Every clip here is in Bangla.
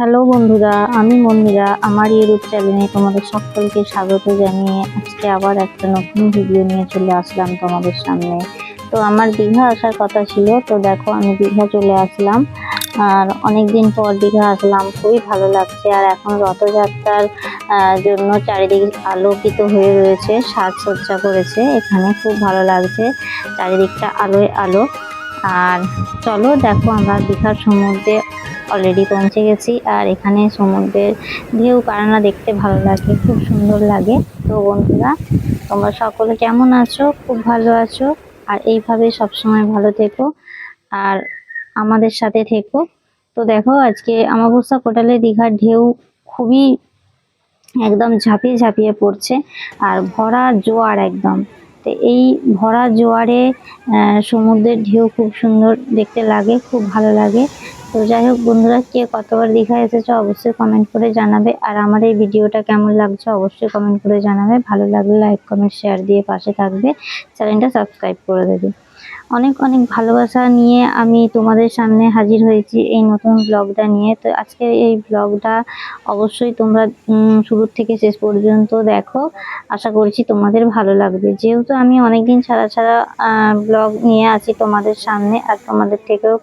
হ্যালো বন্ধুরা, আমি মন্দিরা আমার ইউটিউব চ্যানেলে তোমাদের সকলকে স্বাগত জানিয়ে আজকে আবার একটা নতুন ভিডিও নিয়ে চলে আসলাম তোমাদের সামনে। তো আমার দীঘা আসার কথা ছিল, তো দেখো আমি দীঘা চলে আসলাম। আর অনেক দিন পর দীঘা আসলাম, খুবই ভালো লাগছে। আর এখন রথযাত্রার জন্য চারিদিক আলোকিত হয়ে রয়েছে, সাজসজ্জা করেছে, এখানে খুব ভালো লাগছে, চারিদিকটা আলোয় আলো। আর চলো দেখো আমরা দীঘার সমুদ্রে অলরেডি পৌঁছে গেছি। আর এখানে সমুদ্রের ঢেউ কারানা দেখতে ভালো লাগে, খুব সুন্দর লাগে। তো বন্ধুরা, তোমরা সকলে কেমন আছো? খুব ভালো আছো? আর এইভাবে সবসময় ভালো থেকো। আর আমাদের সাথে থেকো। তো দেখো, আজকে আমাবস্যা কোটালে দীঘার ঢেউ খুবই একদম ঝাঁপিয়ে ঝাঁপিয়ে পড়ছে। আর ভরা জোয়ার একদম। তো এই ভরা জোয়ারে সমুদ্রের ঢেউ খুব সুন্দর দেখতে লাগে, খুব ভালো লাগে। তো যাই হোক বন্ধুরা, কে কতবার দীঘা এসেছ অবশ্যই কমেন্ট করে জানাবে। আর আমার এই ভিডিওটা কেমন লাগছে অবশ্যই কমেন্ট করে জানাবে। ভালো লাগলে লাইক কমেন্ট শেয়ার দিয়ে পাশে থাকবে। চ্যানেলটা সাবস্ক্রাইব করে দেবে। অনেক অনেক ভালোবাসা নিয়ে আমি তোমাদের সামনে হাজির হয়েছি এই নতুন ব্লগটা নিয়ে। তো আজকে এই ব্লগটা অবশ্যই তোমরা শুরুর থেকে শেষ পর্যন্ত দেখো। আশা করছি তোমাদের ভালো লাগবে। যেহেতু আমি অনেকদিন ছাড়া ছাড়া ব্লগ নিয়ে আছি তোমাদের সামনে, আর তোমাদের থেকেও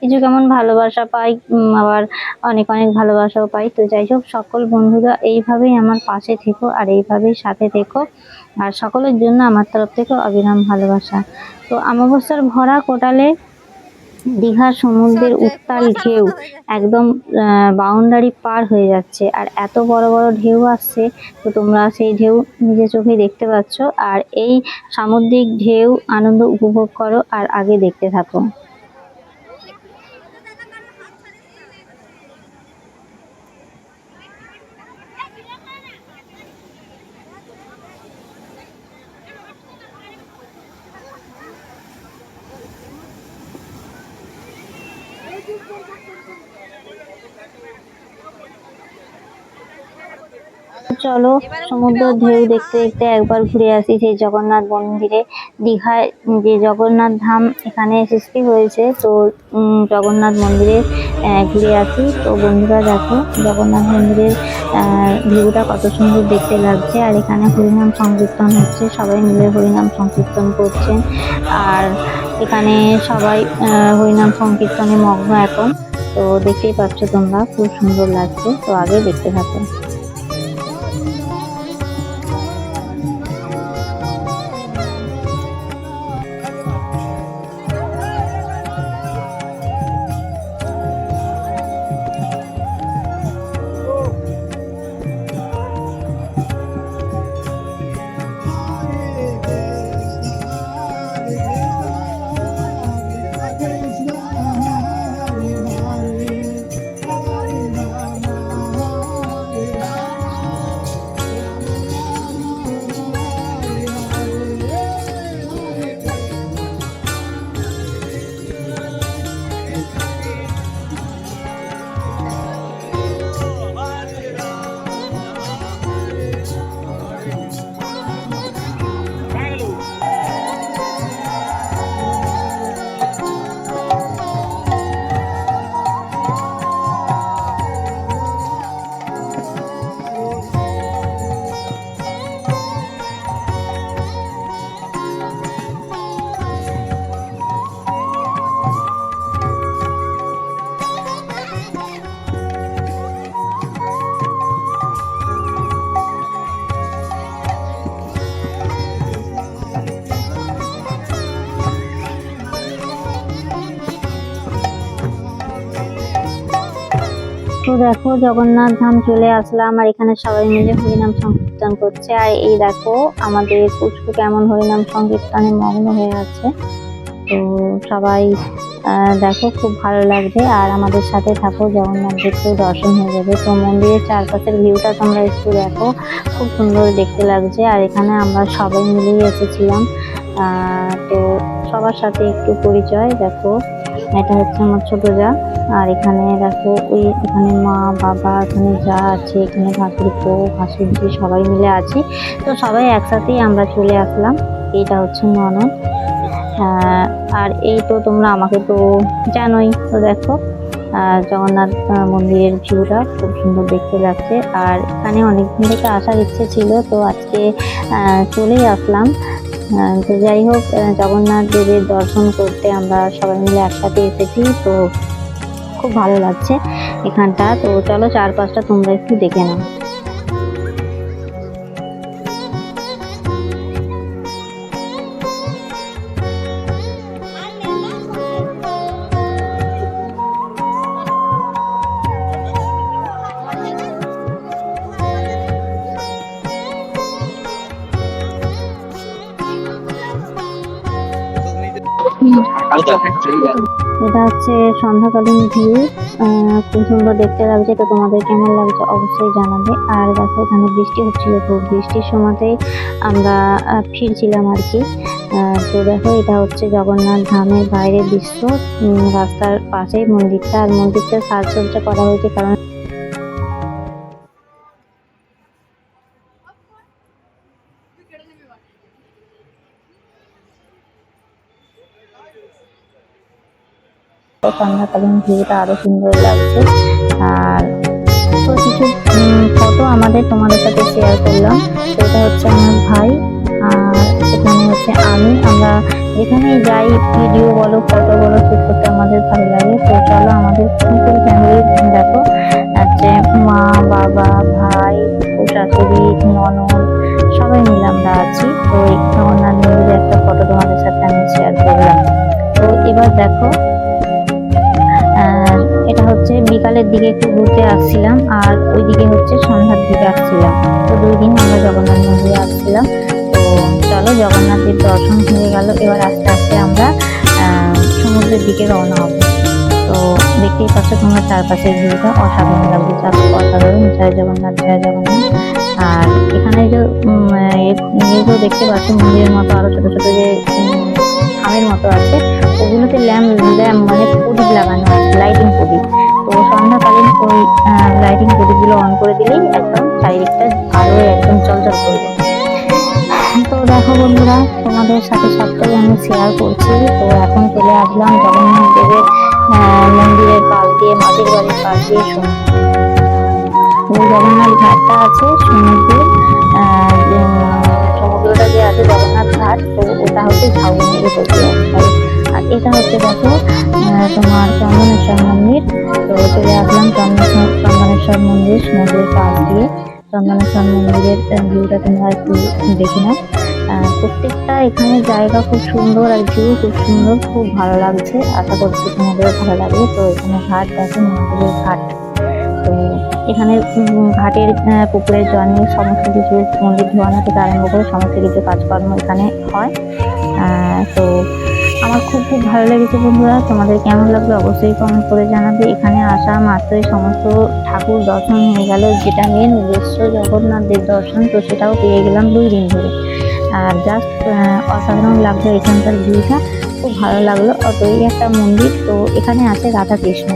কিছু কেমন ভালোবাসা পাই আবার অনেক অনেক ভালোবাসাও পাই। তো যাই হোক, সকল বন্ধুরা এইভাবেই আমার পাশে থেকো আর এইভাবেই সাথে থেকো। আর সকলের জন্য আমার তরফ থেকে অবিরাম ভালোবাসা। তো আমাবস্যার ভরা কোটালে দীঘার সমুদ্রের উত্তাল ঢেউ একদম বাউন্ডারি পার হয়ে যাচ্ছে। আর এত বড় বড় ঢেউ আসছে তো তোমরা সেই ঢেউ নিজে চোখে দেখতে পাচ্ছ। আর এই সামুদ্রিক ঢেউ আনন্দ উপভোগ করো আর আগে দেখতে থাকো। চলো, সমুদ্র ঢেউ দেখতে দেখতে একবার ঘুরে আসি সেই জগন্নাথ মন্দিরে। দীঘায় যে জগন্নাথ ধাম এখানে সৃষ্টি হয়েছে, তো জগন্নাথ মন্দিরে ঘুরে আসি। তো বন্ধুরা দেখো, জগন্নাথ মন্দিরের ভিউটা কত সুন্দর দেখতে লাগছে। আর এখানে হরিনাম সংকীর্তন হচ্ছে, সবাই মিলে হরিনাম সংকীর্তন করছেন। আর এখানে সবাই হরিনাম সংকীর্তনে মগ্ন এখন। তো দেখতেই পাচ্ছ তোমরা, খুব সুন্দর লাগছে। তো আগে দেখতে থাকো। দেখো জগন্নাথ ধাম চলে আসলাম, আর এখানে সবাই মিলে হরিনাম সংকীর্তন করছে। আর এই দেখো আমাদের পুষ্পু কেমন হরিনাম সংকীর্তনে মগ্ন হয়ে আছে। তো সবাই দেখো খুব ভালো লাগছে আর আমাদের সাথে থাকো, জগন্নাথ দেবকেও দর্শন হয়ে যাবে। তো মন্দিরের চারপাশের ভিউটা তোমরা একটু দেখো, খুব সুন্দর দেখতে লাগছে। আর এখানে আমরা সবাই মিলেই এসেছিলাম। তো সবার সাথে একটু পরিচয়, দেখো। এটা হচ্ছে আমার ছোট যা। আর এখানে দেখো, ওই এখানে মা, বাবা, এখানে যা আছে, এখানে ভাসুরপো ভাসুরজি সবাই মিলে আছে। তো সবাই একসাথেই আমরা চলে আসলাম। এইটা হচ্ছে ননদ। আর এই তো তোমরা আমাকে তো জানোই। তো দেখো জগন্নাথ মন্দিরের ভিউটা খুব সুন্দর দেখতে লাগছে। আর এখানে অনেকদিন থেকে আসার ইচ্ছে ছিল, তো আজকে চলেই আসলাম। তো যাই হোক জগন্নাথ দেবের দর্শন করতে আমরা সবাই মিলে একসাথে এসেছি, তো খুব ভালো লাগছে এখানটা। তো চলো চারপাশটা তোমরা একটু দেখে নাও। এটা হচ্ছে সন্ধ্যাকালীন ভিউ। খুব সুন্দর দেখতে লাগছে, তো তোমাদের কেমন লাগছে অবশ্যই জানাবে। আর দেখো, এখানে বৃষ্টি হচ্ছিল খুব বৃষ্টির সময়তেই আমরা ফিরছিলাম আর কি। তো দেখো, এটা হচ্ছে জগন্নাথ ধামের বাইরের দৃশ্য। রাস্তার পাশেই মন্দিরটা, আর মন্দিরটা সাজসজ্জা করা হয়েছে কারণ সন্ধ্যাকালীন ভিউটা আরও সুন্দর লাগছে। আর তো কিছু ফটো আমাদের তোমাদের সাথে শেয়ার করলাম। এটা হচ্ছে আমার ভাই, আর এখানে হচ্ছে আমি। আমরা যেখানেই যাই ভিডিও বলো ফটো বলো শুট করতে আমাদের ভালো লাগে। তো চলো আমাদের ফুল ফ্যামিলি দেখো। হচ্ছে মা, বাবা, ভাই, শাশুড়ি ননদ সবাই মিলে আমরা আছি। তো এই জগন্নাথ একটা ফটো তোমাদের সাথে আমি শেয়ার করলাম। তো এবার দেখো বিকালের দিকে একটু ঘুরতে আসছিলাম, আর ওইদিকে হচ্ছে সন্ধ্যার দিকে আসছিলাম। তো দুই দিন আমরা জগন্নাথ মন্দিরে আসছিলাম। তো চলো, জগন্নাথের দর্শন হয়ে গেল। এবার আস্তে আস্তে আমরা সমুদ্রের দিকে রওনা হব। তো দেখতেই পাচ্ছ তোমরা চারপাশের ভিউটা। অসাধারণ লাগছে। চারপাশ অসাধারণ। জয় জগন্নাথ জয় জগন্নাথ। আর এখানে যে এগুলো দেখতে পাচ্ছ মন্দিরের মতো আরও ছোটো ছোটো যে খামের মতো আছে ওগুলোতে ল্যাম্প ল্যাম্প মানে প্রদীপ লাগানো লাইটিং প্রদীপ। তো সন্ধ্যাকালীন ওই লাইটিং প্রদীপগুলো অন করে দিলেই একদম চারিদিকটা আলো একদম চলচল করবে। তো দেখো বন্ধুরা তোমাদের সাথে সবটাই আমি শেয়ার করছি। তো এখন চলে আসলাম জগন্নাথ দেবের মন্দিরের পাশ দিয়ে মাটির বাড়ির পাশ দিয়ে সমুদ্র জগন্নাথ ঘাটটা আছে উম, সমুদ্রটা যে আছে জগন্নাথ ঘাট তো ওটা হচ্ছে ঝাউবনের এটা হচ্ছে দেখো তোমার চন্দনেশ্বর মন্দির। তো চলে আসলাম চন্দনেশ্বর চন্দনেশ্বর মন্দির সমুদ্রের পাশ দিয়ে। চন্দনেশ্বর মন্দিরের ভিউটা তোমরা একটু দেখে আহ, প্রত্যেকটা এখানে জায়গা খুব সুন্দর আর ভিউ খুব সুন্দর খুব ভালো লাগছে। আশা করছি তোমাদেরও ভালো লাগবে। তো এখানে ঘাট দেখো মন্দিরের ঘাট। তো এখানে ঘাটের পুকুরের জল নিয়ে সমস্ত কিছু মন্দির ধোয়ানো থেকে আরম্ভ করে সমস্ত কিছু কাজকর্ম এখানে হয়। তো আমার খুব খুব ভালো লেগেছে বন্ধুরা। তোমাদের কেমন লাগল অবশ্যই কমেন্ট করে জানাবে। এখানে আসা মাত্রই সমস্ত ঠাকুর দর্শন হয়ে গেল। যেটা মেন উদ্দেশ্য জগন্নাথদের দর্শন, তো সেটাও পেয়ে গেলাম দুই দিন ধরে। আর জাস্ট অসাধারণ লাগল এখানকার ভিউটা খুব ভালো লাগল। অতই একটা মন্দির, তো এখানে আছে রাধা কৃষ্ণ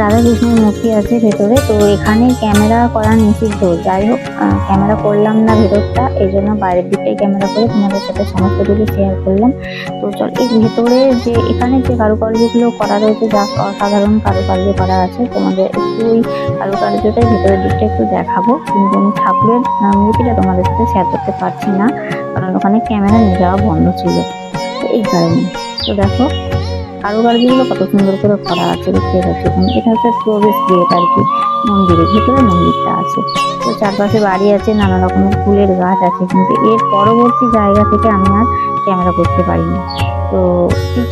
রাধা কৃষ্ণের মূর্তি আছে ভেতরে, তো এখানে ক্যামেরা করা নিষিদ্ধ। যাই হোক ক্যামেরা করলাম না ভেতরটা, এই জন্য বাইরের দিকটাই ক্যামেরা করে তোমাদের সাথে সমস্ত কিছু শেয়ার করলাম। তো চল, এই ভেতরে যে, এখানে যে কারুকার্যগুলো করা রয়েছে, যা অসাধারণ কারুকার্য করা আছে, তোমাদের একটু ওই কারুকার্যটাই ভেতরের দিকটা একটু দেখাবো। কিন্তু আমি ঠাকুরের মূর্তিটা তোমাদের সাথে শেয়ার করতে পারছি না, কারণ ওখানে ক্যামেরা নিয়ে যাওয়া বন্ধ ছিল। তো এই কারণে, তো দেখো কারুকার্যগুলো কত সুন্দর করে করা আছে, দেখতে পাচ্ছি। এটা হচ্ছে প্রবেশ গেট আর কি, মন্দিরের ভেতরে মন্দিরটা আছে। তো চারপাশে বাড়ি আছে, নানা রকমের ফুলের গাছ আছে, কিন্তু এর পরবর্তী জায়গা থেকে আমি আর ক্যামেরা করতে পারিনি। তো ঠিক